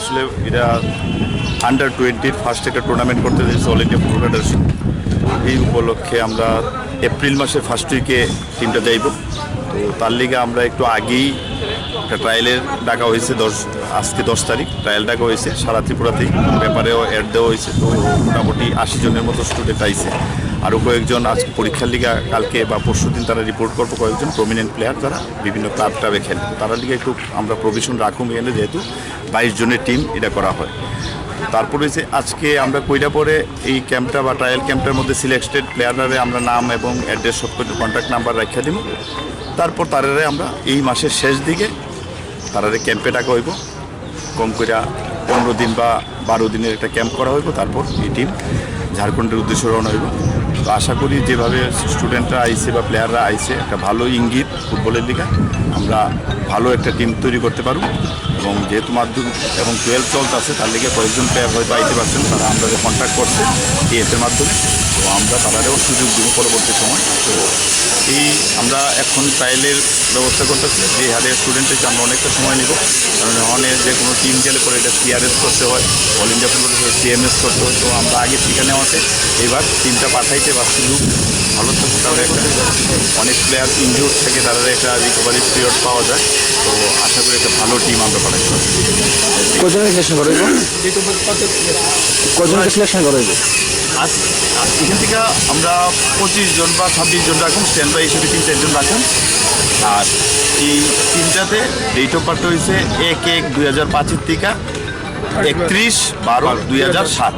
আসলে এটা আন্ডার টোয়েন্টির ফার্স্ট একটা টুর্নামেন্ট করতে দিয়েছে অল ইন্ডিয়া ফুটবল ফেডারেশন এই উপলক্ষে আমরা এপ্রিল মাসের ফার্স্ট উইকে টিমটা যাইব। তো তার লিগে আমরা একটু আগেই একটা ট্রায়ালের ডাকা হয়েছে দশ, আজকে দশ তারিখ। ট্রায়াল ডাকা হয়েছে, সারা ত্রিপুরাতেই। ব্যাপারেও অ্যাড দেওয়া হয়েছে। তো মোটামুটি আশি জনের মতো স্টুডেন্ট আইছে। আরও কয়েকজন আজকে পরীক্ষার লিগা কালকে বা পরশু দিন তারা রিপোর্ট করব, কয়েকজন প্রমিনেন্ট প্লেয়ার তারা বিভিন্ন ক্লাব ক্লাবে খেলে তারা লিগে একটু আমরা প্রভিশন রাখুন এখানে, যেহেতু বাইশ জনের টিম এটা করা হয়। তারপরে যে আজকে আমরা কইরা পরে এই ক্যাম্পটা বা ট্রায়াল ক্যাম্পটার মধ্যে সিলেক্টেড প্লেয়াররা আমরা নাম এবং অ্যাড্রেস সব কিছু কন্ট্যাক্ট নাম্বার রাখা দিব তারপর তারারে আমরা এই মাসের শেষ দিকে তারারে ক্যাম্পে ডাকা হইব। কম করে পনেরো দিন বা বারো দিনের একটা ক্যাম্প করা হইব, তারপর এই টিম ঝাড়খণ্ডের উদ্দেশ্যে রওনা হইব। তো আশা করি যেভাবে স্টুডেন্টরা আইছে বা প্লেয়াররা আইছে একটা ভালো ইঙ্গিত ফুটবলের দিকে আমরা ভালো একটা টিম তৈরি করতে পারব। এবং যেহেতু মাধ্যমিক এবং টুয়েলভ চলতে আছে তার লিগে কয়েকজন প্লেয়ার হয়তো আইতে পারছেন তারা আমাদের কন্ট্যাক্ট করছে টিএফের মাধ্যমে। তো আমরা তাদেরও সুযোগ দিব পরবর্তী সময়। তো এই আমরা এখন ট্রায়ালের ব্যবস্থা করতেছি, যে হারে স্টুডেন্ট হচ্ছে আমরা অনেকটা সময় নেব। কারণ অনেক যে কোনো টিম গেলে পরে এটা সিআরএস করতে হয়। অল ইন্ডিয়া ফুটবল সিএমএস করতে। তো আমরা আগে ঠিকানে নেওয়াতে এবার টিমটা পাঠাইতে বা সুযোগ ভালো থাকতে তাহলে একটা অনেক প্লেয়ার ইনজুর থেকে তারা একটা রিকভারি পিরিয়ড পাওয়া যায়। তো আশা করি একটা ভালো টিম আমরা পাঠাইতে পারব। কজনের সিলেকশন সিলেকশন করাইব আজ আজ এখান থেকে আমরা পঁচিশ জন বা ছাব্বিশ জন রাখুন স্ট্যান্ড বাই হিসেবে তিন চারজন রাখুন। আর এই তিনটাতে ডেট অফ বার্থ হয়েছে এক এক দুই হাজার পাঁচের থেকে একত্রিশ বারো দুই হাজার সাত।